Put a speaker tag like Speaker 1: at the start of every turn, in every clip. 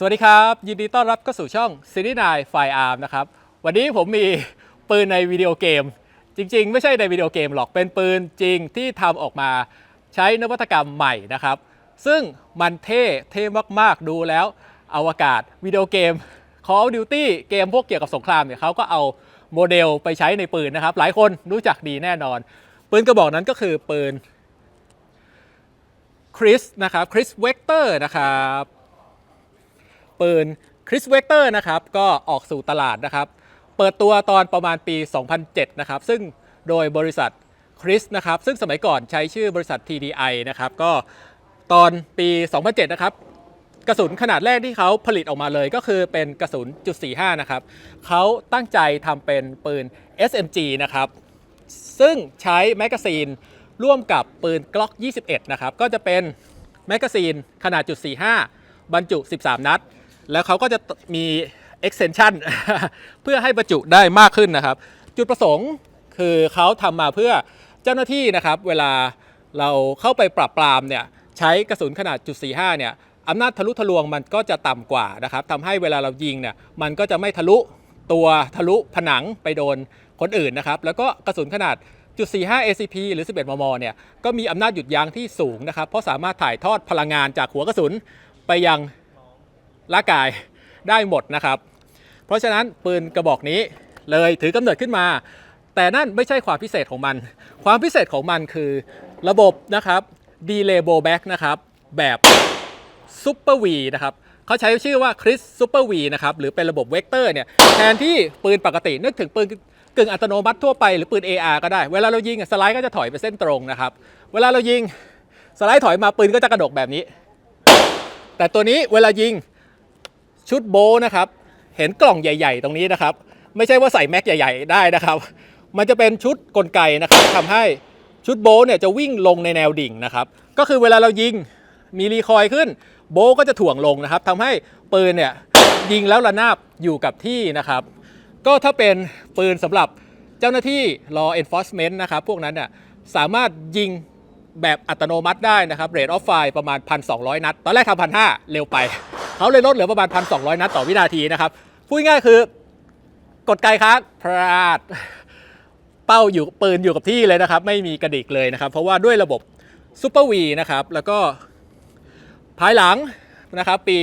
Speaker 1: สวัสดีครับ ยินดีต้อนรับเข้าสู่ช่องซีรีส์นายไฟอาร์มนะครับ วันนี้ผมมีปืนในวิดีโอเกม จริง ๆ ไม่ใช่ในวิดีโอเกมหรอกเป็นปืนจริงที่ทำออกมาใช้นวัตกรรมใหม่นะครับ ซึ่งมันเท่เท่มากๆดูแล้วอวกาศวิดีโอเกม Call of Duty เกมพวกเกี่ยวกับสงครามเนี่ยเขาก็เอาโมเดลไปใช้ในปืนนะครับ หลายคนรู้จักดีแน่นอน ปืนกระบอกนั้นก็คือปืนคริสนะครับคริสเวกเตอร์นะครับ ปืนคริสเวกเตอร์นะครับก็ออกสู่ตลาดนะครับ เปิดตัวตอนประมาณปี 2007 นะครับ ซึ่งโดยบริษัทคริสนะครับซึ่งสมัยก่อนใช้ชื่อบริษัท TDI นะครับก็ตอนปี 2007 นะครับกระสุนขนาดแรกที่เขาผลิตออกมาเลยก็คือเป็นกระสุนจุด45นะครับเขาตั้งใจทำเป็นปืน SMG นะครับซึ่งใช้แมกกาซีนร่วมกับปืน Glock 21 นะครับก็จะเป็นแมกกาซีนขนาดจุด45บรรจุ 13 นัด แล้วเขาก็จะมี extension เพื่อให้บรรจุได้มากขึ้นนะครับ จุดประสงค์คือเขาทำมาเพื่อเจ้าหน้าที่นะครับ เวลาเราเข้าไปปราบปรามเนี่ยใช้กระสุนขนาดจุด45เนี่ยอำนาจทะลุทะลวงมันก็จะต่ำกว่านะครับทำให้เวลาเรายิงเนี่ยมันก็จะไม่ทะลุตัวทะลุผนังไปโดนคนอื่นนะครับ แล้วก็กระสุนขนาดจุด45 ACP หรือ 11 มม เนี่ย ก็มีอำนาจหยุดยั้งที่สูงนะครับ เพราะสามารถถ่ายทอดพลังงานจากหัวกระสุนไปยัง ร่างกายได้หมดนะครับ เพราะฉะนั้นปืนกระบอกนี้เลยถือกำเนิดขึ้นมา แต่นั่นไม่ใช่ความพิเศษของมัน ความพิเศษของมันคือระบบนะครับ Delay Blowback นะครับแบบ Super V นะครับเขาใช้ชื่อว่า Chris Super V นะครับหรือเป็นระบบเวกเตอร์เนี่ยแทนที่ปืนปกตินึกถึงปืนกึ่งอัตโนมัติทั่วไปหรือปืน AR ก็ได้ เวลาเรายิงสไลด์ก็จะถอยไปเส้นตรงนะครับ เวลาเรายิงสไลด์ถอยมาปืนก็จะกระดกแบบนี้ แต่ตัวนี้เวลายิง ชุดโบนะครับ เห็นกล่องใหญ่ ๆ ตรงนี้นะครับ ไม่ใช่ว่าใส่แม็กใหญ่ ๆ ได้นะครับ มันจะเป็นชุดกลไกนะครับทำให้ชุดโบเนี่ยจะวิ่งลงในแนวดิ่งนะครับ ก็คือเวลาเรายิงมีรีคอยขึ้น โบก็จะถ่วงลงนะครับทำให้ปืนเนี่ยยิงแล้วระนาบอยู่กับที่นะครับ ก็ถ้าเป็นปืนสำหรับเจ้าหน้าที่ law enforcement นะครับ พวกนั้นน่ะสามารถยิง แบบอัตโนมัติได้นะครับ rate of fire ประมาณ 1,200 นัด ตอนแรกทำพันห้าเร็วไป เขาเลยลดเหลือประมาณ 1,200 นัดต่อวินาทีนะครับ พูดง่ายคือกดไกลค้างพลาดเป้าอยู่ปืนอยู่กับที่เลยนะครับ ไม่มีกระดิกเลยนะครับ เพราะว่าด้วยระบบ Super V นะครับ แล้วก็ภายหลังนะครับปี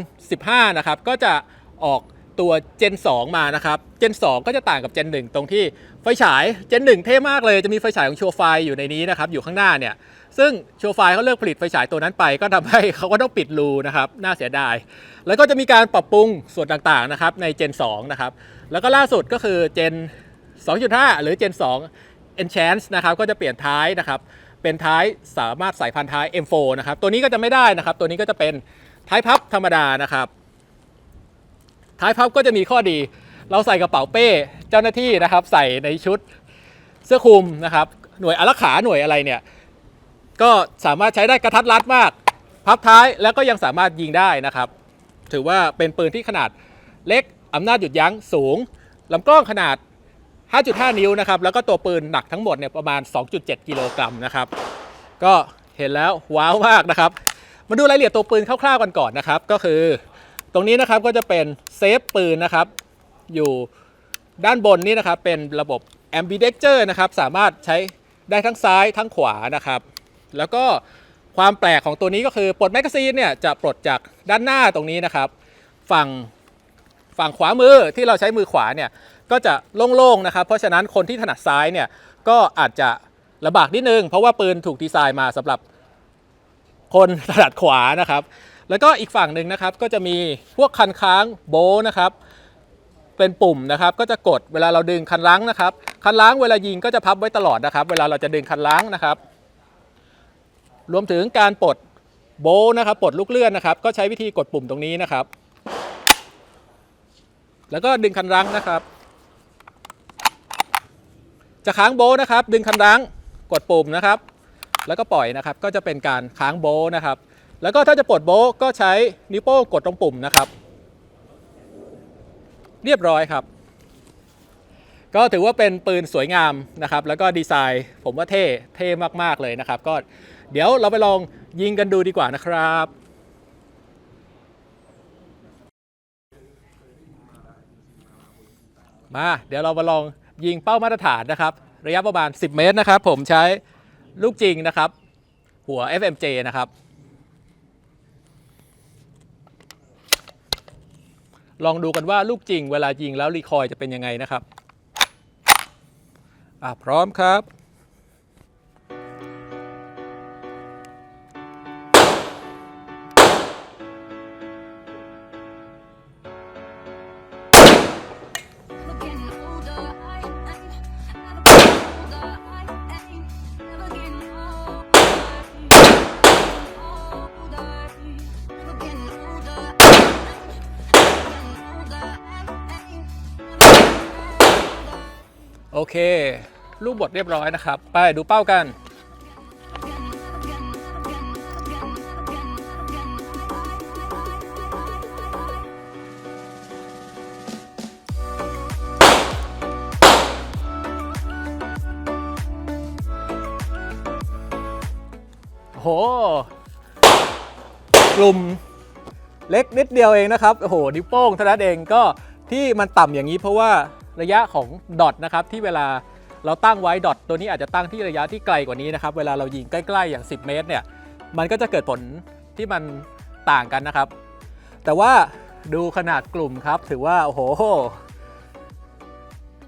Speaker 1: 2015 นะครับ ก็จะออก ตัว Gen 2 มานะครับ Gen 2 ก็จะต่างกับ Gen 1 ตรงที่ไฟฉาย Gen 1 เท่มากเลยจะมีไฟฉายของโชว์ไฟอยู่ในนี้นะครับ อยู่ข้างหน้าเนี่ย ซึ่งโชว์ไฟเขาเลิกผลิตไฟฉายตัวนั้นไป ก็ทำให้เขาก็ต้องปิดรูนะครับ น่าเสียดาย แล้วก็จะมีการปรับปรุงส่วนต่างๆนะครับใน Gen 2 นะครับ แล้วก็ล่าสุดก็คือ Gen 2.5 หรือ Gen 2 Enchant นะครับก็จะเปลี่ยนท้ายนะครับเป็นท้ายสามารถใส่พันท้าย M4 นะครับตัวนี้ก็จะไม่ได้นะครับ ตัวนี้ก็จะเป็นท้ายพับธรรมดานะครับ ท้ายพับก็จะมีข้อดี เราใส่กระเป๋าเป้เจ้าหน้าที่นะครับ ใส่ในชุดเสื้อคลุมนะครับ หน่วยอารักขาหน่วยอะไรเนี่ย ก็สามารถใช้ได้กระทัดรัดมาก พับท้ายแล้วก็ยังสามารถยิงได้นะครับ ถือว่าเป็นปืนที่ขนาดเล็กอำนาจหยุดยั้งสูงลำกล้องขนาด 5.5 นิ้วนะครับ แล้วก็ตัวปืนหนักทั้งหมดเนี่ยประมาณ 2.7 กิโลกรัมนะครับ ก็เห็นแล้วว้าวมากนะครับ มาดูรายละเอียดตัวปืนคร่าวๆกันก่อนนะครับ ก็คือ ตรงนี้นะครับก็จะเป็นเซฟปืนนะครับ อยู่ด้านบนนี่นะครับ เป็นระบบ ambidexter นะครับ สามารถใช้ได้ทั้งซ้ายทั้งขวานะครับ แล้วก็ความแปลกของตัวนี้ก็คือปลดแมกกาซีนเนี่ยจะปลดจากด้านหน้าตรงนี้นะครับ ฝั่งฝั่งขวามือที่เราใช้มือขวาเนี่ยก็จะโล่งๆนะครับ เพราะฉะนั้นคนที่ถนัดซ้ายเนี่ยก็อาจจะลำบากนิดนึง เพราะว่าปืนถูกดีไซน์มาสำหรับคนถนัดขวานะครับ แล้วก็อีกฝั่งหนึ่งนะครับก็จะมีพวกคันค้างโบนะครับเป็นปุ่มนะครับก็จะกดเวลาเราดึงคันล้างนะครับคันล้างเวลายิงก็จะพับไว้ตลอดนะครับ เวลาเราจะดึงคันล้างนะครับ รวมถึงการปลดโบนะครับปลดลูกเลื่อนนะครับ ก็ใช้วิธีกดปุ่มตรงนี้นะครับ แล้วก็ดึงคันรั้งนะครับ จะค้างโบนะครับ ดึงคันรั้งกดปุ่มนะครับ แล้วก็ปล่อยนะครับ ก็จะเป็นการค้างโบนะครับ แล้วก็ถ้าจะปลดโบก็ใช้นิ้วโป้งกดตรงปุ่มนะครับ เรียบร้อยครับ ก็ถือว่าเป็นปืนสวยงามนะครับ แล้วก็ดีไซน์ผมว่าเท่เท่มากๆเลยนะครับ ก็เดี๋ยวเราไปลองยิงกันดูดีกว่านะครับมาเดี๋ยวเรามาลองยิงเป้ามาตรฐานนะครับ ระยะประมาณ 10 เมตรนะครับ ผมใช้ลูกจริงนะครับ หัว FMJ นะครับ ลองดูกันว่าลูกจริงเวลายิงแล้วรีคอยล์จะเป็นยังไงนะครับ อะพร้อมครับ โอเค ลูกบดเรียบร้อยนะครับ ไปดูเป้ากัน โห กลุ่มเล็กนิดเดียวเองนะครับ โอ้โห นิ้วโป้งเท่านั้นเองก็ที่มันต่ำอย่างนี้เพราะว่า ระยะของดอทนะครับที่เวลาเราตั้งไว้ดอทตัวนี้อาจจะตั้งที่ระยะที่ไกลกว่านี้นะครับ เวลาเรายิงใกล้ๆอย่าง 10 เมตรเนี่ยมันก็จะเกิดผลที่มันต่างกันนะครับ แต่ว่าดูขนาดกลุ่มครับ ถือว่า โอ้โห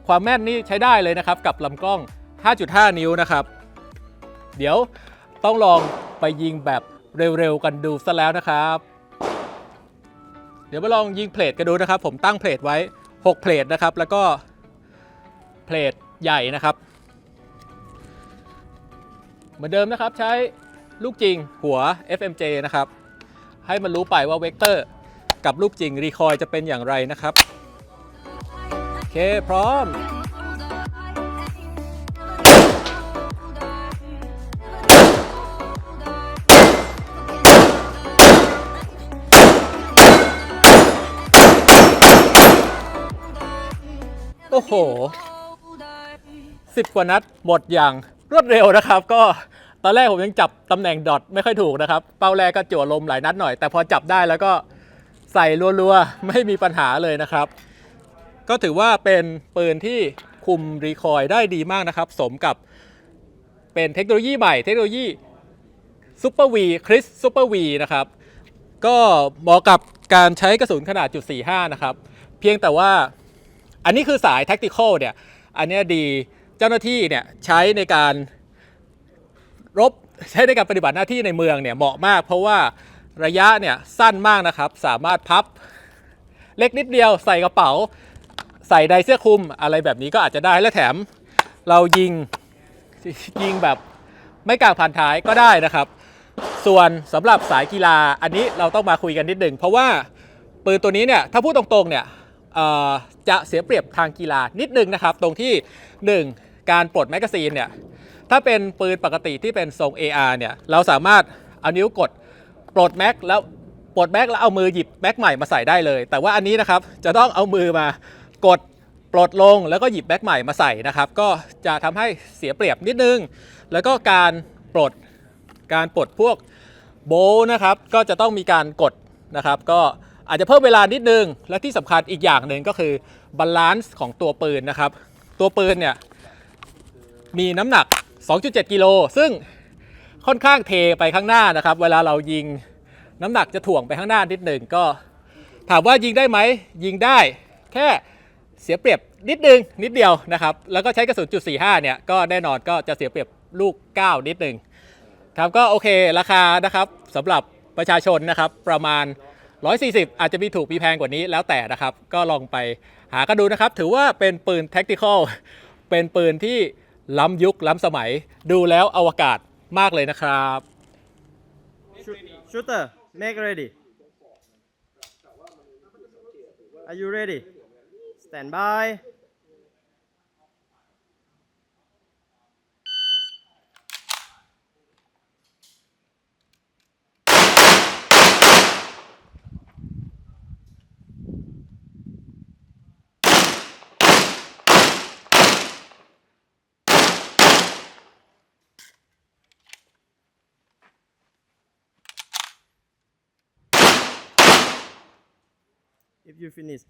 Speaker 1: ความแม่นนี่ใช้ได้เลยนะครับ กับลำกล้อง 5.5 นิ้วนะครับ เดี๋ยวต้องลองไปยิงแบบเร็วๆกันดูซะแล้วนะครับ เดี๋ยวมาลองยิงเพลทกันดูนะครับ ผมตั้งเพลทไว้ 6เพลทนะครับ แล้วก็เพลทใหญ่นะครับ เหมือนเดิมนะครับใช้ลูกจริงหัว FMJ นะครับ ให้มันรู้ไปว่าเวกเตอร์กับลูกจริงรีคอยจะเป็นอย่างไรนะครับ โอเค พร้อม โอ้โห10กว่านัดหมดอย่างรวดเร็วนะครับ ก็ตอนแรกผมยังจับตำแหน่งดอทไม่ค่อยถูกนะครับ เป้าแรกก็จั่วลมหลายนัดหน่อย แต่พอจับได้แล้วก็ใส่รัวๆ ไม่มีปัญหาเลยนะครับ ก็ถือว่าเป็นปืนที่คุมรีคอยได้ดีมากนะครับ สมกับเป็นเทคโนโลยีใหม่เทคโนโลยีซูเปอร์วีคริสซูเปอร์วีนะครับ ก็เหมาะกับการใช้กระสุนขนาดจุด45นะครับ เพียงแต่ว่า อันนี้คือสาย tactical เนี่ย อันนี้ดีเจ้าหน้าที่เนี่ยใช้ในการรบใช้ในการปฏิบัติหน้าที่ในเมืองเนี่ยเหมาะมาก เพราะว่าระยะเนี่ยสั้นมากนะครับ สามารถพับเล็กนิดเดียวใส่กระเป๋า ใส่ใดเสื้อคลุมอะไรแบบนี้ก็อาจจะได้และแถมเรายิงยิงแบบไม่กลางพันท้ายก็ได้นะครับ ส่วนสำหรับสายกีฬาอันนี้เราต้องมาคุยกันนิดหนึ่งเพราะว่าปืนตัวนี้เนี่ยถ้าพูดตรงๆเนี่ย จะเสียเปรียบทางกีฬานิดนึงนะครับ ตรงที่ 1 การปลดแมกกาซีนเนี่ยถ้าเป็นปืนปกติที่เป็นทรง AR เนี่ยเราสามารถเอานิ้วกดปลดแม็กแล้วปลดแม็กแล้วเอามือหยิบแม็กใหม่มาใส่ได้เลย แต่ว่าอันนี้นะครับจะต้องเอามือมากดปลดลงแล้วก็หยิบแม็กใหม่มาใส่นะครับ ก็จะทำให้เสียเปรียบนิดนึง แล้วก็การปลดการปลดพวกโบว์นะครับ ก็จะต้องมีการกดนะครับ ก็ อาจจะเพิ่มเวลานิดนึง และที่สำคัญอีกอย่างหนึ่งก็คือบาลานซ์ของตัวปืนนะครับ ตัวปืนเนี่ยมีน้ำหนัก 2.7 กิโลซึ่งค่อนข้างเทไปข้างหน้านะครับ เวลาเรายิงน้ำหนักจะถ่วงไปข้างหน้านิดหนึ่งก็ ถามว่ายิงได้ไหมยิงได้แค่เสียเปรียบนิดนึงนิดเดียวนะครับ แล้วก็ใช้กระสุนจุด45เนี่ยก็แน่นอนก็จะเสียเปรียบลูก 9 นิดนึงครับก็โอเคราคานะครับสำหรับประชาชนนะครับประมาณ 140 อาจจะมีถูกมีแพงกว่านี้แล้วแต่นะครับ ก็ลองไปหากันดูนะครับ ถือว่าเป็นปืนแท็กติคอลเป็นปืนที่ล้ำยุคล้ำสมัย ดูแล้วอวกาศมากเลยนะครับ
Speaker 2: Shooter, make ready. Are you ready? Stand by. If you finish,